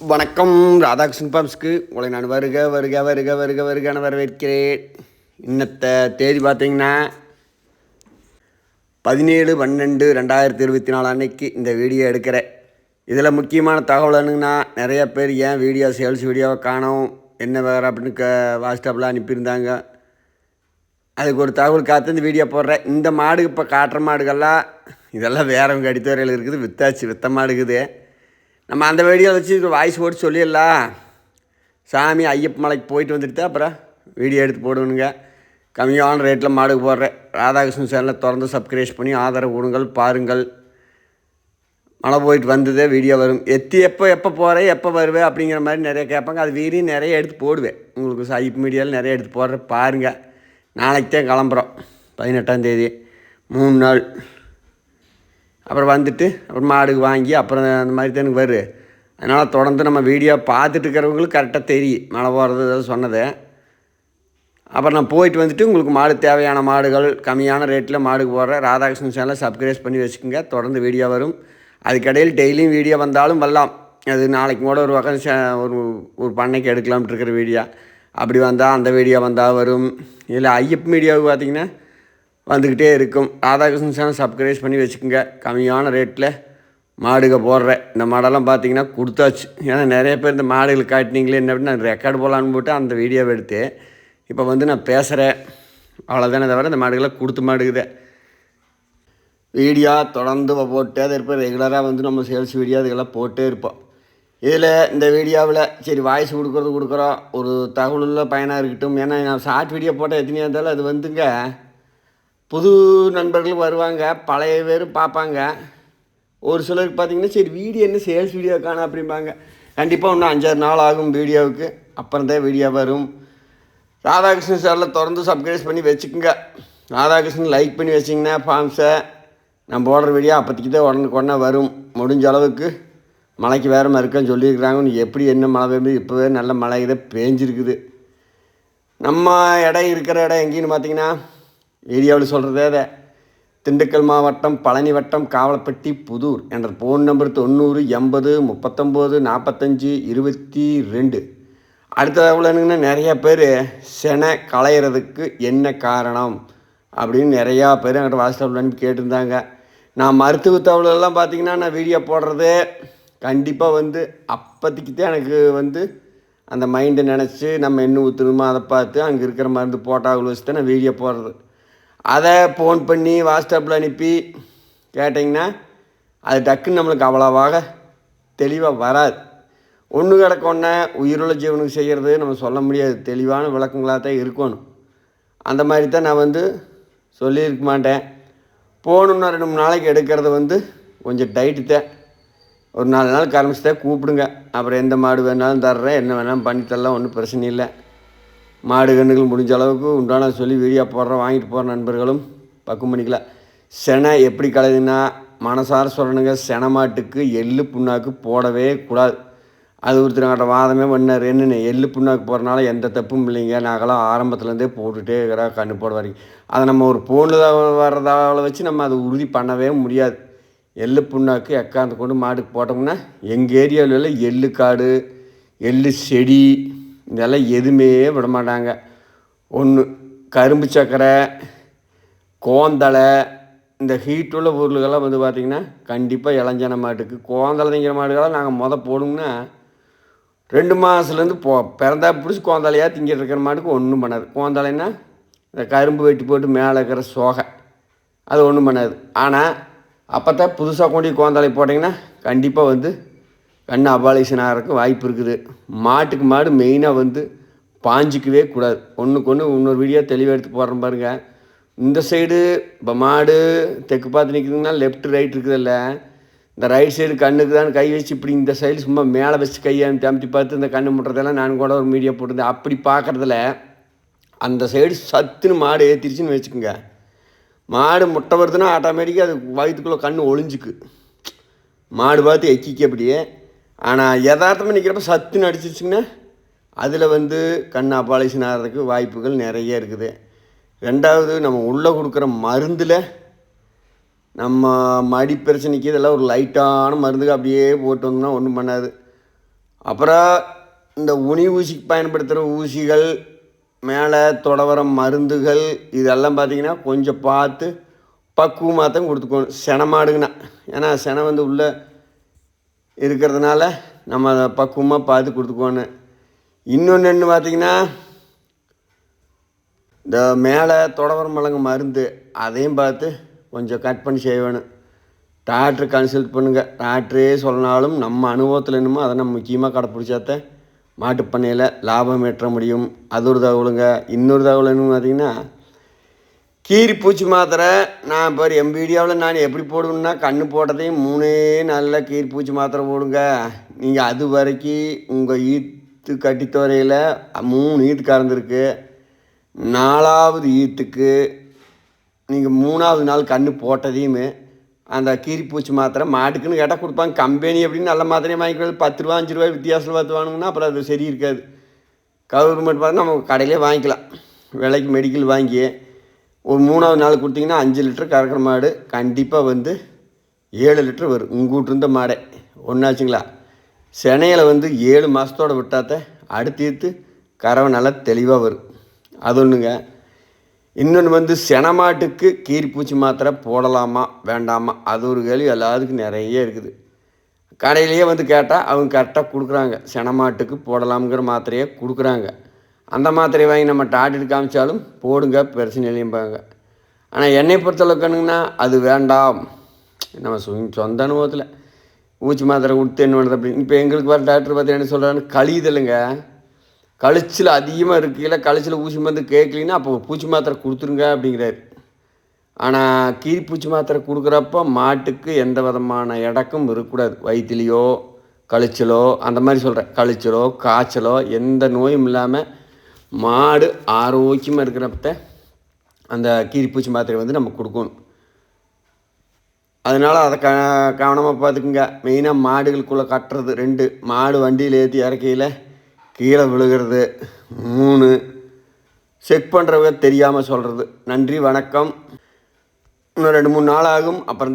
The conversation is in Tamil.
வணக்கம். ராதாகிருஷ்ணன் பாம்ஸ்க்கு உங்களை நான் வருக வருக வருக வருக வருகன்னு வரவேற்கிறேன். இன்னத்த தேதி பார்த்தீங்கன்னா பதினேழு பன்னெண்டு ரெண்டாயிரத்தி இருபத்தி நாலு அன்னைக்கு இந்த வீடியோ எடுக்கிறேன். இதில் முக்கியமான தகவல் என்னங்கன்னா நிறைய பேர் ஏன் வீடியோ சேல்ஸ் வீடியோவை காணோம் என்ன வேறு அப்படின்னு க வாட்ஸ்அப்பில் அனுப்பியிருந்தாங்க. அதுக்கு ஒரு தகவல் காத்து இந்த வீடியோ போடுறேன். இந்த மாடு இப்போ காட்டுற மாடுகள்லாம் இதெல்லாம் வேறவங்க அடித்தவரையில் இருக்குது வித்தாச்சு வித்த மாடுக்குது. நம்ம அந்த வீடியோ வச்சு வாய்ஸ் போட்டு சொல்லிடலாம் சாமி ஐயப்ப மலைக்கு போயிட்டு வந்துட்டு அப்புறம் வீடியோ எடுத்து போடுவனுங்க கம்மியான ரேட்டில் மாடுக்கு போடுறேன். ராதாகிருஷ்ணன் சேனலை திறந்து சப்ஸ்கிரைப் பண்ணி ஆதரவு கொடுங்கள் பாருங்கள். மழை போயிட்டு வந்ததே வீடியோ வரும். எத்தி எப்போ எப்போ போகிறேன் எப்போ வருவேன் அப்படிங்கிற மாதிரி நிறைய கேட்பாங்க. அது வீடியோ நிறைய எடுத்து போடுவேன். உங்களுக்கு சைப் மீடியாவில் நிறைய எடுத்து போடுறேன். பாருங்கள் நாளைக்கு தான் கிளம்புறோம். பதினெட்டாம் தேதி. மூணு நாள். அப்புறம் வந்துட்டு அப்புறம் மாடுக்கு வாங்கி அப்புறம் அந்த மாதிரி தான் எனக்கு வரும் அதனால் தொடர்ந்து நம்ம வீடியோ பார்த்துட்டு இருக்கிறவங்களுக்கு கரெக்டாக தெரியும். மழை போகிறது ஏதாவது சொன்னது. அப்புறம் நான் போயிட்டு வந்துட்டு உங்களுக்கு மாடு தேவையான மாடுகள் கம்மியான ரேட்டில் மாடுக்கு போடுறேன். ராதாகிருஷ்ணன் சேனலை சப்ஸ்கிரைப் பண்ணி வச்சுக்கோங்க. தொடர்ந்து வீடியோ வரும். அதுக்கடையில் டெய்லியும் வீடியோ வந்தாலும் வரலாம். அது நாளைக்கு கூட ஒரு வகை சே- ஒரு ஒரு பண்ணைக்கு எடுக்கலாம்ட்டு இருக்கிற வீடியோ அப்படி வந்தால் அந்த வீடியோ வந்தால் வரும். இல்லை ஐயப் மீடியாவுக்கு பார்த்தீங்கன்னா வந்துக்கிட்டே இருக்கும். ராதாகிருஷ்ணன் சேனல் சப்ஸ்கிரைப் பண்ணி வச்சுக்கோங்க. கம்மியான ரேட்டில் மாடுக போடுறேன் இந்த மாடெல்லாம் பார்த்தீங்கன்னா கொடுத்தாச்சு. ஏன்னா நிறைய பேர் இந்த மாடுகள் காட்டினீங்களே என்ன நான் ரெக்கார்டு போடலான்னு போட்டு அந்த வீடியோவை எடுத்து இப்போ வந்து நான் பேசுகிறேன் அவ்வளோதானே தவிர இந்த மாடுகளை கொடுத்து மாடுக்குதே வீடியோ தொடர்ந்து போட்டே தான் இருப்போம் ரெகுலராக வந்து நம்ம சேல்ஸ் வீடியோ அதுக்கெல்லாம் போட்டே இருப்போம். இதில் இந்த வீடியோவில் சரி வாய்ஸ் கொடுக்குறது கொடுக்குறோம். ஒரு தகவலுள்ள பயனாக இருக்கட்டும். ஏன்னா நான் ஷார்ட் வீடியோ போட்டால் எத்தனையாக இருந்தாலும் அது வந்துங்க. புது நண்பர்கள் வருவாங்க பழைய பேர் பார்ப்பாங்க. ஒரு சிலருக்கு பார்த்தீங்கன்னா சரி வீடியோ என்ன சேல்ஸ் வீடியோ காண அப்படிம்பாங்க. கண்டிப்பாக இன்னும் அஞ்சாறு நாள் ஆகும் வீடியோவுக்கு. அப்புறம் தான் வீடியோ வரும். ராதாகிருஷ்ணன் சாரில் திறந்து சப்ஸ்கிரைப் பண்ணி வச்சுக்கோங்க. ராதாகிருஷ்ணன் லைக் பண்ணி வச்சிங்கன்னா ஃபார்ம்ஸை நம்ம போடுற வீடியோ அப்போதைக்கு தான் உடனுக்கு உடனே வரும். முடிஞ்ச அளவுக்கு மழைக்கு வேறு மறுக்கன்னு சொல்லியிருக்கிறாங்க. எப்படி என்ன மழை பெய்யுது? இப்போவே நல்ல மழை இதை பேஞ்சிருக்குது. நம்ம இடம் இருக்கிற இடம் எங்கேன்னு பார்த்தீங்கன்னா ஏரியாவில் சொல்கிறதே அதை. திண்டுக்கல் மாவட்டம் பழனி வட்டம் காவலப்பட்டி புதூர் என்ற ஃபோன் நம்பர் தொண்ணூறு எண்பது முப்பத்தொம்போது நாற்பத்தஞ்சு இருபத்தி ரெண்டு. அடுத்த தகவல் நிறையா பேர் செனை களையிறதுக்கு என்ன காரணம் அப்படின்னு நிறையா பேர் என்கிட்ட வாட்ஸ்அப்லன்னு கேட்டிருந்தாங்க. நான் மருத்துவ தகவலெல்லாம் பார்த்தீங்கன்னா நான் வீடியோ போடுறது கண்டிப்பாக வந்து அப்போதைக்கு தான் எனக்கு வந்து அந்த மைண்டை நினச்சி நம்ம என்ன ஊற்றணுமோ அதை பார்த்து அங்கே இருக்கிற மருந்து போட்டால் வச்சு தான் நான் வீடியோ போடுறது. அதை ஃபோன் பண்ணி வாட்ஸ்அப்பில் அனுப்பி கேட்டிங்கன்னா அது டக்குன்னு நம்மளுக்கு அவ்வளோவாக தெளிவாக வராது. ஒன்று கிடக்க ஒன்று உயிருள்ள ஜீவனுக்கு செய்கிறது நம்ம சொல்ல முடியாது. தெளிவான விளக்கங்களாக தான் இருக்கணும். அந்த மாதிரி தான் நான் வந்து சொல்லியிருக்க மாட்டேன். போகணுன்னா ரெண்டு மூணு நாளைக்கு எடுக்கிறது வந்து கொஞ்சம் டைட்டு தான். ஒரு நாலு நாள் கரமிச்சு தான் கூப்பிடுங்க. அப்புறம் எந்த மாடு வேணாலும் தர்றேன் என்ன வேணாலும் பண்ணி தரலாம் ஒன்றும் பிரச்சனை இல்லை. மாடு கன்றுகள் முடிஞ்ச அளவுக்கு உண்டான சொல்லி வீடியோ போடுற வாங்கிட்டு போகிற நண்பர்களும். பக்குவம் பண்ணிக்கலாம் செனை எப்படி கலையுதுன்னா மனசார சொல்லணுங்க செனை மாட்டுக்கு எள்ளு புண்ணாக்கு போடவே கூடாது. அது ஒருத்தர் வாதமே பண்ணார். என்னென்ன எள்ளு புண்ணாக்கு போகிறனால எந்த தப்பும் இல்லைங்க. நாங்களாம் ஆரம்பத்துலேருந்தே போட்டுகிட்டே இருக்கிறோம் கண்ணு போட வரைக்கும். அதை நம்ம ஒரு ஃபோனில் வர்றதால வச்சு நம்ம அதை உறுதி பண்ணவே முடியாது. எள்ளு புண்ணாக்கு எக்காந்து கொண்டு மாட்டுக்கு போட்டோம்னா எங்கள் ஏரியாவில் எள்ளு காடு எள்ளு செடி இதெல்லாம் எதுவுமே விட மாட்டாங்க ஒன்று கரும்பு சக்கரை கோந்தலை இந்த ஹீட் உள்ள பொருள்கள்லாம் வந்து பார்த்திங்கன்னா கண்டிப்பாக இளஞ்சன மாட்டுக்கு. கோந்தலை திங்கிற மாட்டுக்கெல்லாம் நாங்கள் மொதல் போடுங்கன்னா ரெண்டு மாதத்துலேருந்து போ பிறந்தா பிடிச்சி கோந்தாலையாக திங்கிட்டு இருக்கிற மாட்டுக்கு ஒன்றும் பண்ணாது. கோந்தாலைன்னா இந்த கரும்பு வெட்டி போட்டு மேலே இருக்கிற சோகை. அது ஒன்றும் பண்ணாது. ஆனால் அப்போ தான் புதுசாக கொண்டு போய் கோந்தாலை போட்டிங்கன்னா கண்டிப்பாக வந்து கண் அபாலிஷன் ஆகிறதுக்கு வாய்ப்பு இருக்குது. மாட்டுக்கு மாடு மெயினாக வந்து பாஞ்சிக்கவே கூடாது. ஒன்றுக்கு ஒன்று இன்னொரு வீடியோ தெளிவாக எடுத்து போடுறேன் பாருங்கள் இந்த சைடு இப்போ மாடு தெற்கு பார்த்து நிற்கிறதுனா லெஃப்ட் ரைட் இருக்குதுல்ல. இந்த ரைட் சைடு கண்ணுக்கு தான் கை வச்சு இப்படி இந்த சைடு சும்மா மேலே வச்சு கையை தம்பி பார்த்து இந்த கண்ணு முட்டுறதெல்லாம் நான் கூட ஒரு மீடியா போட்டிருந்தேன். அப்படி பார்க்குறதுல அந்த சைடு சத்துன்னு மாடு ஏற்றிருச்சுன்னு வச்சுக்கோங்க. மாடு முட்டை வருதுன்னா ஆட்டோமேட்டிக்காக அது வயிற்றுக்குள்ளே கண்ணு ஒளிஞ்சுக்கு. மாடு பார்த்து எக்கிக்க அப்படியே. ஆனால் யதார்த்தமாக நிற்கிறப்ப சத்துன்னு அடிச்சிருச்சுங்கன்னா அதில் வந்து கண் அபாலிஷன் ஆகிறதுக்கு வாய்ப்புகள் நிறைய இருக்குது. ரெண்டாவது நம்ம உள்ளே கொடுக்குற மருந்தில் நம்ம மடி பிரச்சனைக்கு இதெல்லாம் ஒரு லைட்டான மருந்துக்கு அப்படியே போட்டு வந்தோம்னா ஒன்றும் பண்ணாது. அப்புறம் இந்த உனி ஊசிக்கு பயன்படுத்துகிற ஊசிகள் மேலே தொடவர மருந்துகள் இதெல்லாம் பார்த்தீங்கன்னா கொஞ்சம் பார்த்து பக்குவமாக தான் கொடுத்துக்கணும். செனமாடுங்கண்ணா ஏன்னா செனை வந்து உள்ளே இருக்கிறதுனால நம்ம அதை பக்குவமாக பார்த்து கொடுத்துக்கோணும் இன்னொன்று என்ன பார்த்தீங்கன்னா இந்த மேலே தொடவர மலங்க மருந்து அதையும் பார்த்து கொஞ்சம் கட் பண்ணி செய்யணும். டாக்டர் கன்சல்ட் பண்ணுங்கள் டாக்டரே சொன்னாலும் நம்ம அனுபவத்தில் என்னமோ அதை நம்ம முக்கியமாக கடைப்பிடிச்சாத்தான் மாட்டுப் பண்ணையில் லாபம் ஏற்ற முடியும். அது ஒரு தகவலுங்க. இன்னொரு தகவல் என்னன்னு பார்த்தீங்கன்னா கீரி பூச்சி மாத்திரை நான் இப்போ என் வீடியோவில் நான் எப்படி போடுவேன்னா கண்ணு போட்டதையும் மூணே நாளில் கீரி பூச்சி மாத்திரை போடுங்க. நீங்கள் அது வரைக்கும் உங்கள் ஈத்து கட்டித்துறையில் மூணு ஈத்து கறந்துருக்கு. நாலாவது ஈத்துக்கு நீங்கள் மூணாவது நாள் கண்ணு போட்டதையுமே அந்த கீரிப்பூச்சி மாத்திரை மாட்டுக்குன்னு கேட்டால் கொடுப்பாங்க. கம்பெனி அப்படின்னு நல்ல மாத்திரையை வாங்கிக்கிறது. பத்து ரூபா அஞ்சு ரூபாய் வித்தியாசத்தில் பார்த்து வாங்கினோம்னா அப்புறம் அது சரி இருக்காது. கவர்மெண்ட் பார்த்து நம்ம கடையிலே வாங்கிக்கலாம். விலைக்கு மெடிக்கல் வாங்கி ஒரு மூணாவது நாள் கொடுத்தீங்கன்னா அஞ்சு லிட்டர் கறக்கிற மாடு கண்டிப்பாக வந்து ஏழு லிட்டர் வரும். உங்கூட்டு இருந்த மாடை. ஒன்றாச்சுங்களா செனையில் வந்து ஏழு மாதத்தோட விட்டாத்த அடுத்து கறவை நல்லா தெளிவாக வரும். அது ஒன்றுங்க இன்னொன்று வந்து செனமாட்டுக்கு கீரிப்பூச்சி மாத்திரை போடலாமா வேண்டாமா? அது ஒரு கேள்வி எல்லாத்துக்கும் நிறைய இருக்குது. கடையிலேயே வந்து கேட்டால் அவங்க கரெக்டாக கொடுக்குறாங்க. செனமாட்டுக்கு போடலாம்ங்கிற மாத்திரையே கொடுக்குறாங்க. அந்த மாத்திரையை வாங்கி நம்ம டாக்டர் காமிச்சாலும் போடுங்க பிரச்சனை இல்லைம்பாங்க ஆனால் என்னை பொறுத்தளவுக்குனுங்கன்னா அது வேண்டாம். நம்ம சொ சொந்த அனுபவத்தில். ஊச்சி மாத்திரை கொடுத்து என்ன பண்ணுறது அப்படின்னு. இப்போ எங்களுக்கு வர டாக்டர் பார்த்து என்ன சொல்கிறான்னு கழியுதலுங்க கழிச்சில் அதிகமாக இருக்கையில் கழிச்சில் ஊசி மருந்து கேட்கலின்னா அப்போ பூச்சி மாத்திரை கொடுத்துருங்க அப்படிங்கிறாரு. ஆனால் கீரிப்பூச்சி மாத்திரை கொடுக்குறப்ப மாட்டுக்கு எந்த விதமான இடக்கும் இருக்கக்கூடாது. வயிற்றுலையோ கழிச்சலோ அந்த மாதிரி சொல்கிறேன் கழிச்சலோ காய்ச்சலோ எந்த நோயும் இல்லாமல் மாடு ஆரோக்கியமாக இருக்கிறப்ப அந்த கீரிப்பூச்சி மாத்திரை வந்து நம்ம கொடுக்கணும். அதனால் அதை க கவனமாக பார்த்துக்குங்க. மெயினாக மாடுகளுக்குள்ளே கட்டுறது ரெண்டு. மாடு வண்டியில் ஏற்றி இறக்கையில் கீழே விழுகிறது. மூணு. செக் பண்ணுறவங்க தெரியாமல் சொல்கிறது நன்றி வணக்கம். இன்னும் ரெண்டு மூணு நாள் ஆகும். அப்புறம் தான்